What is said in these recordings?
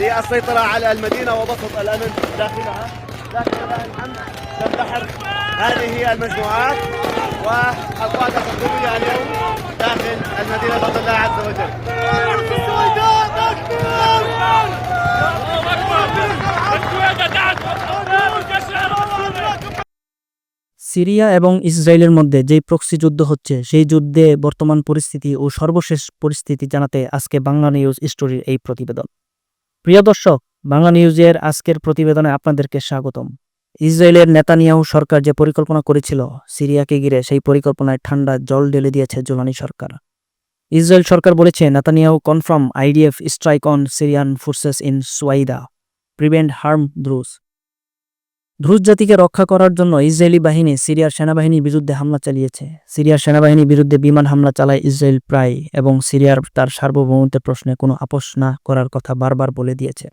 للسيطرة على المدينة وبسط الأمن داخلها لكن لله الحمد تنتحر هذه هي المجموعات والقوات الحكومية اليوم داخل المدينة بفضل الله عز وجل Syria এবং ইসরায়েলের মধ্যে যেই প্রক্সি যুদ্ধ হচ্ছে সেই যুদ্ধে বর্তমান পরিস্থিতি ও সর্বশেষ পরিস্থিতি জানাতে আজকে বাংলা নিউজ স্টোরির এই প্রতিবেদন প্রিয় দর্শক, বাংলা নিউজের আজকের প্রতিবেদনে আপনাদেরকে স্বাগতম। ইসরায়েলের নেতানিয়াহু সরকার যে পরিকল্পনা করেছিল, সিরিয়াকে ঘিরে সেই পরিকল্পনায় ঠান্ডা জল ঢেলে দিয়েছে জোলানি সরকার। ইসরায়েল সরকার বলেছে, Netanyahu confirm IDF strike on Syrian forces in Suwayda, prevent harm Druze. Druze জাতিকে রক্ষা করার জন্য ইসরায়েলি বাহিনী সিরিয়ার সেনাবাহিনীর বিরুদ্ধে হামলা চালিয়েছে। সিরিয়ার সেনাবাহিনীর বিরুদ্ধে বিমান হামলা চালায় ইসরায়েল প্রায় এবং সিরিয়ার তার সার্বভৌমত্বের প্রশ্নে কোনো আপোষ না করার কথা বারবার বলে দিয়েছে।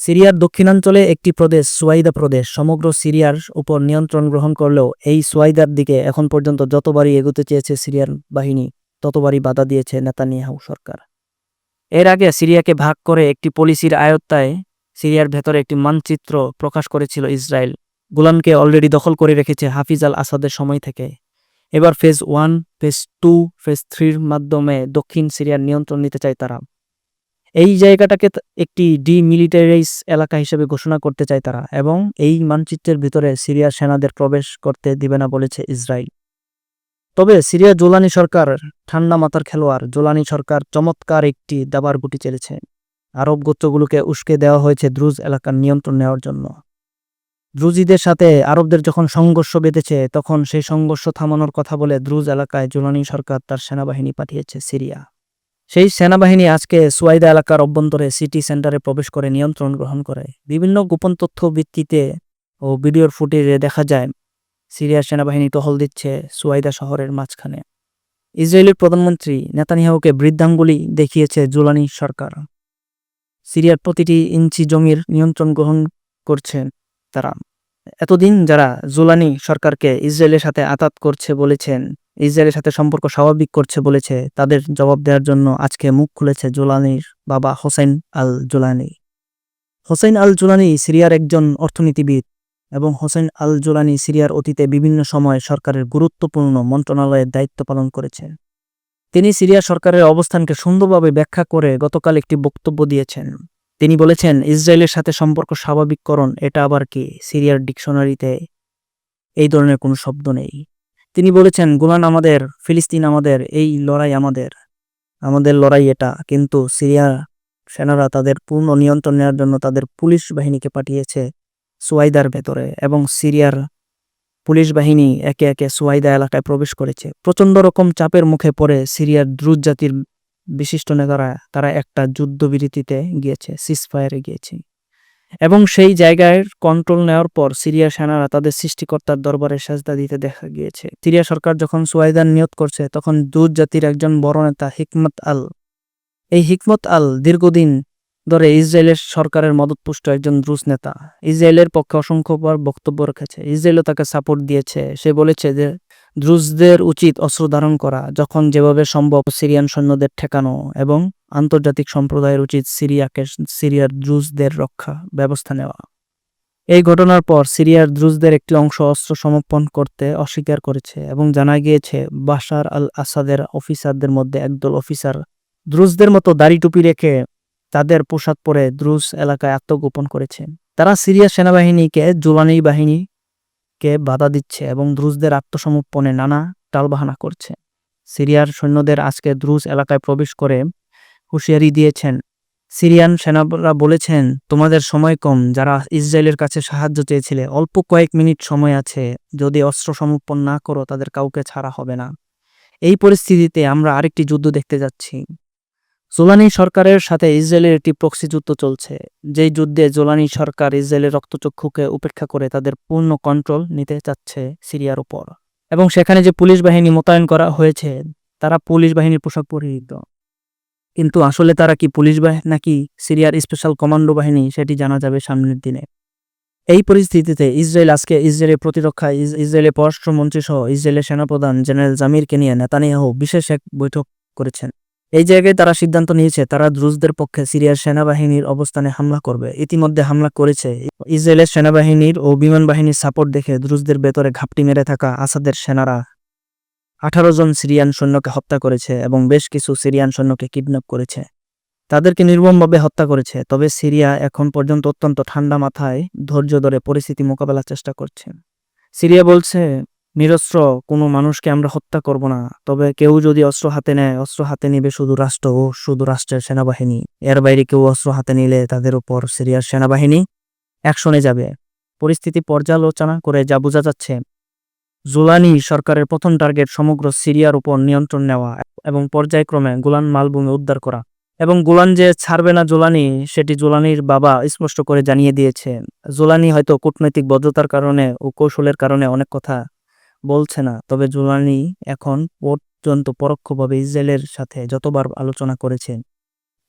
সিরিয়ার দক্ষিণাঞ্চলে একটি প্রদেশ সুয়াইদা প্রদেশ, সমগ্র সিরিয়ার উপর নিয়ন্ত্রণ গ্রহণ করলেও এই সুয়াইদার দিকে এখন পর্যন্ত যতবারই এগোতে চেয়েছে সিরিয়ার বাহিনী, ততবারই বাধা দিয়েছে নেতানিয়াহু সরকার। এর আগে সিরিয়াকে ভাগ করে একটি পলিসির আয়ত্তায় সিরিয়ার ভেতরে একটি মানচিত্র প্রকাশ করেছিল ইসরায়েল। গোলানকে অলরেডি দখল করে রেখেছে হাফিজ আল আসাদের সময় থেকে। এবার phase one, phase two, phase থ্রির মাধ্যমে দক্ষিণ সিরিয়ার নিয়ন্ত্রণ নিতে চায় তারা। এই জায়গাটাকে একটি ডিমিলিটারাইজ এলাকা হিসেবে ঘোষণা করতে চায় তারা এবং এই মানচিত্রের ভিতরে সিরিয়ার সেনাদের প্রবেশ করতে দিবে না বলেছে ইসরায়েল। তবে সিরিয়া জোলানি সরকার ঠান্ডা মাথার খেলোয়াড়, জোলানি সরকার চমৎকার একটি দাবার গুটি চেলেছে। আরব গোত্রগুলোকে উস্কে দেওয়া হয়েছে দ্রুজ এলাকার নিয়ন্ত্রণ নেওয়ার জন্য। দ্রুজিদের সাথে আরবদের যখন সংঘর্ষ বেঁধেছে, তখন সেই সংঘর্ষ থামানোর কথা বলে দ্রুজ এলাকায় জোলানি সরকার তার সেনাবাহিনী পাঠিয়েছে সিরিয়া। সেই সেনাবাহিনী আজকে সুয়াইদা এলাকার অভ্যন্তরে সিটি সেন্টারে প্রবেশ করে নিয়ন্ত্রণ গ্রহণ করে। বিভিন্ন গোপন তথ্য ভিত্তিতে ও ভিডিওর ফুটেজে দেখা যায় সিরিয়ার সেনাবাহিনী টহল দিচ্ছে সুয়াইদা শহরের মাঝখানে। ইসরায়েলের প্রধানমন্ত্রী নেতানিয়াহুকে বৃদ্ধাঙ্গুলি দেখিয়েছে জুলানি সরকার। সিরিয়ার প্রতিটি ইঞ্চি জমির নিয়ন্ত্রণ গ্রহণ করছেন তারা। এতদিন যারা জুলানি সরকারকে ইসরায়েলের সাথে আতাত করছে বলেছেন, ইসরায়েলের সাথে সম্পর্ক স্বাভাবিক করছে বলেছে, তাদের জবাব দেওয়ার জন্য আজকে মুখ খুলেছে জুলানির বাবা Hussein al Jolani Hussein al Jolani সিরিয়ার একজন অর্থনীতিবিদ এবং হোসেন আল জুলানি সিরিয়ার অতীতে বিভিন্ন সময় সরকারের গুরুত্বপূর্ণ মন্ত্রণালয়ের দায়িত্ব পালন করেছেন। তিনি সিরিয়া সরকারের অবস্থানকে সুন্দরভাবে ব্যাখ্যা করে গতকাল একটি বক্তব্য দিয়েছেন। তিনি বলেছেন, ইসরায়েলের সাথে সম্পর্ক স্বাভাবিককরণ, এটা আবার কি? সিরিয়ার ডিকশনারিতে এই ধরনের কোনো শব্দ নেই। তিনি বলেছেন গোলান আমাদের, ফিলিস্তিন আমাদের, এই লড়াই আমাদের। আমাদের লড়াই এটা, কিন্তু সিরিয়া সেনারা তাদের পূর্ণ নিয়ন্ত্রণ নেওয়ার জন্য তাদের পুলিশ বাহিনীকে পাঠিয়েছে সুয়াইদার ভেতরে এবং সিরিয়ার পুলিশ বাহিনী একে একে সুয়াইদা এলাকায় প্রবেশ করেছে। প্রচণ্ড রকম চাপের মুখে পড়ে সিরিয়ার দ্রুত জাতির বিশিষ্ট নেতারা, তারা একটা যুদ্ধবিরতিতে গিয়েছে সিসফায়ারে গিয়েছে। এবং সেই জায়গায় কন্ট্রোল নেওয়ার পর সিরিয়া সেনারা তাদের সৃষ্টিকর্তার দরবারে সাজদা দিতে দেখা গিয়েছে। সিরিয়া সরকার যখন সুয়াইদার নিয়োগ করছে, তখন দুধ জাতির একজন বড় নেতা হিকমত আল। এই হিকমত আল দীর্ঘদিন ধরে ইসরায়েলের সরকারের মদতপুষ্ট একজন দ্রুজ নেতা। ইসরায়েলের পক্ষে অসংখ্যবার বক্তব্য রেখেছে। ইসরায়েলও তাকে সাপোর্ট দিয়েছে। সে বলেছে যে দ্রুজদের উচিত অস্ত্র ধারণ করা, যখন যেভাবে সম্ভব সিরিয়ান সৈন্যদের ঠেকানো এবং আন্তর্জাতিক সম্প্রদায়ের উচিত সিরিয়াকে সিরিয়ার দ্রুজদের রক্ষা ব্যবস্থা নেওয়া। এই ঘটনার পর সিরিয়ার দ্রুজদের একটি অংশ অস্ত্র সমর্পণ করতে অস্বীকার করেছে এবং জানা গিয়েছে, বাশার আল আসাদের অফিসারদের মধ্যে একদল অফিসার দ্রুজদের মতো দাড়ি টুপি রেখে তাদের পোশাক পরে দ্রুজ এলাকায় আত্মগোপন করেছে। তারা সিরিয়া সেনাবাহিনীকে, জোলানি বাহিনীকে বাধা দিচ্ছে এবং দ্রুজদের আত্মসমর্পণে নানা টালবাহানা করছে। সিরিয়ার সৈন্যদের আজকে দ্রুজ এলাকায় প্রবেশ করে হুঁশিয়ারি দিয়েছেন। সিরিয়ান সেনারা বলেছেন, তোমাদের সময় কম। যারা ইসরায়েলের কাছে সাহায্য চেয়েছিলে, অল্প কয়েক মিনিট সময় আছে। যদি অস্ত্র সমর্পণ না করো, তাদের কাউকে ছাড়া হবে না। এই পরিস্থিতিতে আমরা আরেকটি যুদ্ধ দেখতে যাচ্ছি। জোলানি সরকারের সাথে ইসরায়েলের একটি প্রক্সি যুদ্ধ চলছে, যেই যুদ্ধে জোলানি সরকার ইসরায়েলের রক্তচক্ষুকে উপেক্ষা করে তাদের পূর্ণ কন্ট্রোল নিতে চাচ্ছে সিরিয়ার উপর। এবং সেখানে যে পুলিশ বাহিনী মোতায়েন করা হয়েছে, তারা পুলিশ বাহিনীর পোশাক পরিহিত। কিন্তু আসলে তারা কি পুলিশ বাহিনী নাকি সিরিয়ার স্পেশাল কমান্ডো বাহিনী, সেটি জানা যাবে সামনের দিনে। এই পরিস্থিতিতে ইসরায়েল আজকে ইসরায়েলের প্রতিরক্ষা, ইস- ইসরায়েলের পররাষ্ট্রমন্ত্রী সহ ইসরায়েলের সেনাপ্রধান জেনারেল জামিরকে নিয়ে নেতানিয়াহু বিশেষ এক বৈঠক করেছেন। এই জায়গায় তারা সিদ্ধান্ত নিয়েছে, তারা দ্রুজদের পক্ষে সিরিয়ার সেনাবাহিনীর অবস্থানে হামলা করবে। ইতিমধ্যে হামলা করেছে। ইসরায়েলের সেনাবাহিনীর ও বিমান বাহিনীর সাপোর্ট দেখে দ্রুজদের ভেতরে ঘাপটি মেরে থাকা আসাদের সেনারা আঠারো জন সিরিয়ান সৈন্যকে হত্যা করেছে এবং বেশ কিছু সিরিয়ান সৈন্যকে কিডন্যাপ করেছে। তাদেরকে নির্মমভাবে হত্যা করেছে, তবে সিরিয়া এখন পর্যন্ত অত্যন্ত ঠান্ডা মাথায় ধৈর্য ধরে পরিস্থিতি মোকাবেলার চেষ্টা করছে। সিরিয়া বলছে নিরস্ত্র, কোনো মানুষকে আমরা হত্যা করব না। তবে কেউ যদি অস্ত্র হাতে নেয়, অস্ত্র হাতে নিবে শুধু রাষ্ট্র ও শুধু রাষ্ট্রের সেনাবাহিনী। এর বাইরে কেউ অস্ত্র হাতে নিলে তাদের উপর সিরিয়ার সেনাবাহিনী অ্যাকশনে যাবে। পরিস্থিতি পর্যালোচনা করে যা বোঝা যাচ্ছে, জুলানি সরকারের প্রথম টার্গেট সমগ্র সিরিয়ার উপর নিয়ন্ত্রণ নেওয়া এবং পর্যায়ক্রমে গোলান মালভূমি উদ্ধার করা। এবং গোলান যে ছাড়বে না জোলানি, সেটি জোলানির বাবা স্পষ্ট করে জানিয়ে দিয়েছে। জোলানি হয়তো কূটনৈতিক বদ্ধতার কারণে ও কৌশলের কারণে অনেক কথা বলছে না। তবে জোলানি এখন পর্যন্ত পরোক্ষভাবে ইসরায়েলের সাথে যতবার আলোচনা করেছেন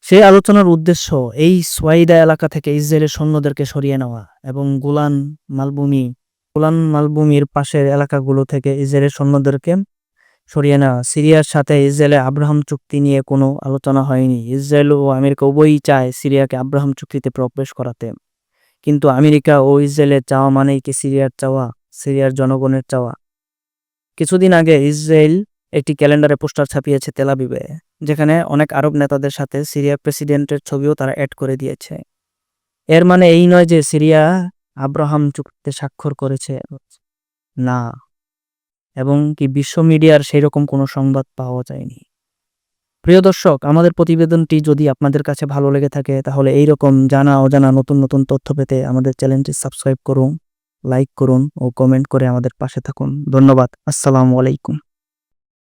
সেই আলোচনার উদ্দেশ্য এই সোয়াইদা এলাকা থেকে ইসরায়েলের সৈন্যদেরকে সরিয়ে নেওয়া এবং গোলান মালভূমি, গোলান মালভূমির পাশের এলাকাগুলো থেকে ইসরায়েলের সৈন্যদেরকে সরিয়ে নেওয়া। সিরিয়ার সাথে ইসরায়েলের আব্রাহাম চুক্তি নিয়ে কোনো আলোচনা হয়নি। ইসরায়েল ও আমেরিকা উভয়ই চায় সিরিয়াকে আব্রাহাম চুক্তিতে প্রবেশ করাতে। কিন্তু আমেরিকা ও ইসরায়েলের চাওয়া মানেই কি সিরিয়ার চাওয়া, সিরিয়ার জনগণের চাওয়া? কিছুদিন আগে ইসরায়েল একটি ক্যালেন্ডারে পোস্টার ছাপিয়েছে তেলাবিবে যেখানে অনেক আরব নেতাদের সাথে সিরিয়ার প্রেসিডেন্টের ছবিও তারা অ্যাড করে দিয়েছে। এর মানে এই নয় যে সিরিয়া আব্রাহাম চুক্তিতে স্বাক্ষর করেছে না। এবং কি বিশ্ব মিডিয়ার সেই রকম কোনো সংবাদ পাওয়া যায়নি। প্রিয় দর্শক, আমাদের প্রতিবেদনটি যদি আপনাদের কাছে ভালো লেগে থাকে, তাহলে এই রকম জানা অজানা নতুন নতুন তথ্য পেতে আমাদের চ্যানেলটি সাবস্ক্রাইব করুন। লাইক করুন ও কমেন্ট করে আমাদের পাশে থাকুন। ধন্যবাদ। আসসালামু আলাইকুম।